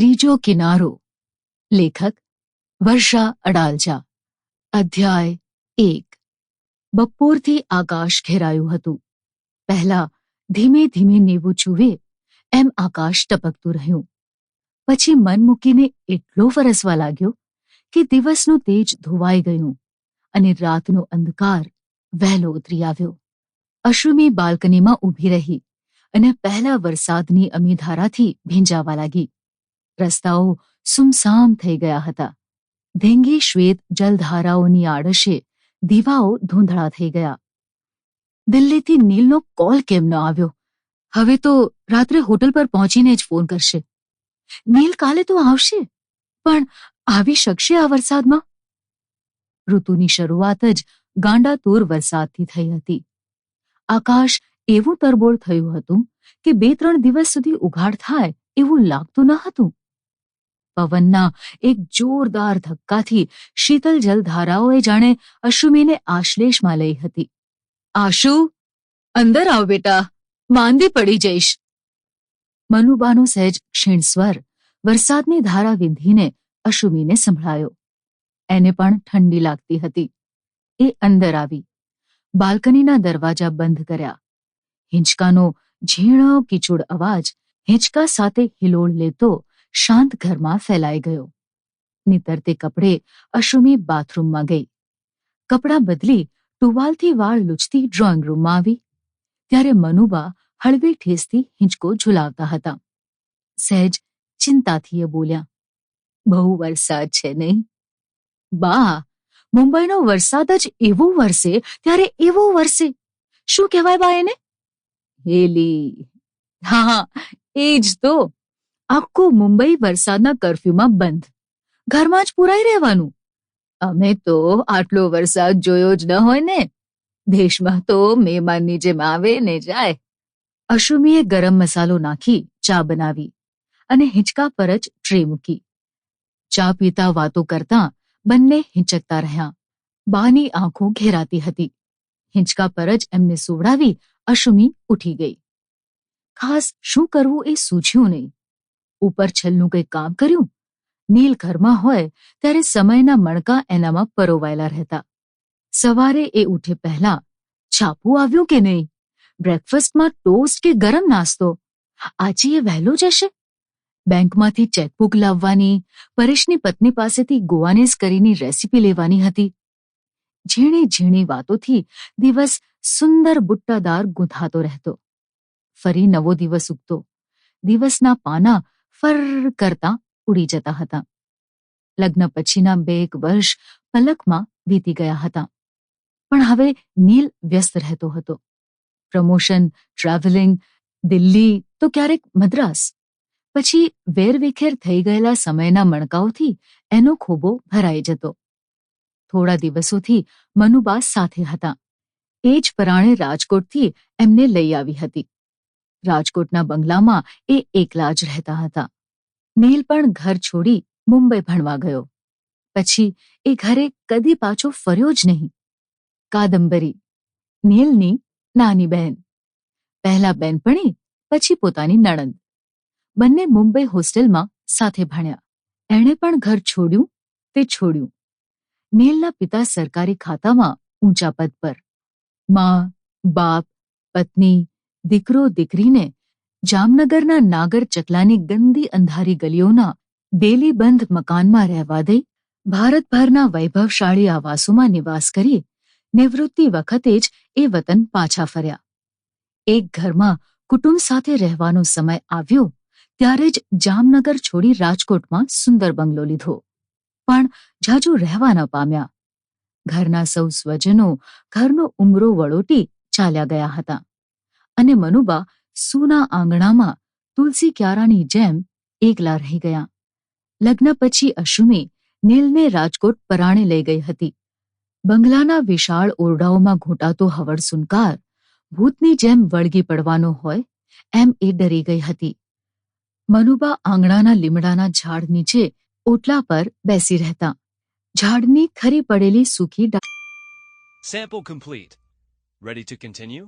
ત્રીજો કિનારો. લેખક વર્ષા અડાલજા. અધ્યાય એક. બપોરથી આકાશ ઘેરાયું હતું. પહેલા ધીમે ધીમે નેવું ચૂવે એમ આકાશ ટપકતું રહ્યું. પછી મન મૂકીને એટલો વરસવા લાગ્યો કે દિવસનું તેજ ધોવાઈ ગયું અને રાતનો અંધકાર વહેલો ઉતરી આવ્યો. અશ્રુમી બાલ્કનીમાં ઊભી રહી અને પહેલા વરસાદની અમીધારાથી ભીંજાવા લાગી. રસ્તાઓ સુમસામ થઈ ગયા હતા. ધીંગી શ્વેત જલધારાઓની આડશે દીવાઓ ધૂંધળા થઈ ગયા. દિલ્હીથી નીલનો કોલ કેમ ન આવ્યો? હવે તો રાત્રે હોટલ પર પહોંચીને જ ફોન કરશે. નીલ કાલે તો આવશે, પણ આવી શકશે આ વરસાદમાં? ઋતુની શરૂઆત જ ગાંડાતુર વરસાદથી થઈ હતી. આકાશ એવું તરબોળ થયું હતું કે બે ત્રણ દિવસ સુધી ઉઘાડ થાય એવું લાગતું ન હતું. પવનના એક જોરદાર ધક્કાથી શીતલ જલધારાઓએ જાણે અશ્રુમીને આશ્લેષમાં લઈ હતી. આશુ, અંદર આવ બેટા, માંદી પડી જઈશ. મનુબાનો સહેજ ક્ષીણ સ્વર વરસાદની ધારા વિંધીને અશુમીને સંભળાયો. એને પણ ઠંડી લાગતી હતી. એ અંદર આવી, બાલ્કનીના દરવાજા બંધ કર્યા. હિંચકાનો ઝીણો કિચુડ અવાજ હિંચકા સાથે હિલોળ લેતો શાંત ઘરમાં ફેલાઈ ગયો. નીતરતે કપડે અશુમી બાથરૂમમાં ગઈ. કપડાં બદલી ટુવાલથી વાળ લૂછતી ડ્રોઈંગ રૂમમાં આવી. ત્યારે મનુબા હળવી ઠેસથી હિંચકો ઝુલાવતા હતા. સહેજ ચિંતાથી એ બોલ્યા, બહુ વરસાદ છે નહીં? બા, મુંબઈનો વરસાદ જ એવો વરસે ત્યારે એવો વરસે. શું કહેવાય બા એને? હેલી. હા, એ જ તો. આખું મુંબઈ વરસાદના કરફ્યુમાં બંધ. ઘરમાં જ પુરાઈ રહેવાનું. અમે તો આટલો વરસાદ જોયો જ ન હોય ને. દેશમાં તો મહેમાનની જેમ આવે ને જાય. અશ્વમીએ ગરમ મસાલો નાખી, ચા બનાવી અને હિંચકા પર જ ટ્રે મૂકી. ચા પીતા વાતો કરતા બંને હિંચકતા રહ્યા. બાની આંખો ઘેરાતી હતી. હિંચકા પર જ એમને સુવડાવી અશ્વમી ઉઠી ગઈ. ખાસ શું કરવું એ સૂઝ્યું નહીં. ઉપર છેલ્લું કંઈ કામ કર્યું? નીલ ઘરમાં હોય ત્યારે સમયના મણકા એનામાં પરોવાયેલા રહેતા. સવારે એ ઉઠે પહેલા, છાપું આવ્યું કે નહીં? બ્રેકફાસ્ટમાં ટોસ્ટ કે ગરમ નાસ્તો? આજે એ વહેલો જશે બેંકમાંથી ચેકબુક લાવવાની, પરેશની પત્ની પાસેથી ગોવાનીઝ કરીની રેસીપી લેવાની હતી. ઝીણી ઝીણી વાતોથી દિવસ સુંદર બુટ્ટાદાર ગૂંથાતો રહેતો. ફરી નવો દિવસ ઉગતો. દિવસના પાના ફર કરતા ઉડી જતા હતા. લગ્ન પછીના બે એક વર્ષ પલકમાં વીતી ગયા હતા. પણ હવે નીલ વ્યસ્ત રહેતો હતો. પ્રમોશન, ટ્રાવેલિંગ, દિલ્હી તો ક્યારેક મદ્રાસ. પછી વેરવિખેર થઈ ગયેલા સમયના મણકાઓથી એનો ખોબો ભરાઈ જતો. થોડા દિવસોથી મનુબા સાથે હતા. એ જ પરાણે રાજકોટથી એમને લઈ આવી હતી. રાજકોટના બંગલામાં એ એકલા જ રહેતા હતા. નીલ પણ ઘર છોડી મુંબઈ ભણવા ગયો. પછી એ ઘરે કદી પાછો ફર્યો જ નહીં. કાદંબરી, નીલની નાની બહેન. પહેલા બહેનપણી, પછી પોતાની નણંદ. બંને મુંબઈ હોસ્ટેલમાં સાથે ભણ્યા. એણે પણ ઘર છોડ્યું તે છોડ્યું. નીલના પિતા સરકારી ખાતામાં ઊંચા પદ પર. માં, બાપ, પત્ની દીકરો દીકરીને જામનગરના નાગર ચકલાની ગંદી અંધારી ગલીઓના બેલીબંધ મકાનમાં રહેવા દઈ ભારતભરના વૈભવશાળી આવાસોમાં નિવાસ કરી નિવૃત્તિ વખતે જ એ વતન પાછા ફર્યા. એક ઘરમાં કુટુંબ સાથે રહેવાનો સમય આવ્યો ત્યારે જ જામનગર છોડી રાજકોટમાં સુંદર બંગલો લીધો. પણ જાજુ રહેવા ન પામ્યા. ઘરના સૌ સ્વજનો ઘરનો ઉમરો વળોટી ચાલ્યા ગયા હતા. અને મનુબા સૂના આંગણામાં તુલસી ક્યારાની જેમ એકલા રહી ગયા લગ્ન પછી અશુમે નીલને રાજકોટ પરાણે લઈ ગઈ હતી બંગલાના વિશાળ ઓરડાઓમાં ઘૂંટાતો હવળ સુનકાર ભૂતની જેમ વળગી પડવાનો હોય એમ એ ડરી ગઈ હતી મનુબા આંગણાના લીમડાના ઝાડ નીચે ઓટલા પર બેસી રહેતા ઝાડની ખરી પડેલી સૂકી ડા Sample complete. Ready to continue?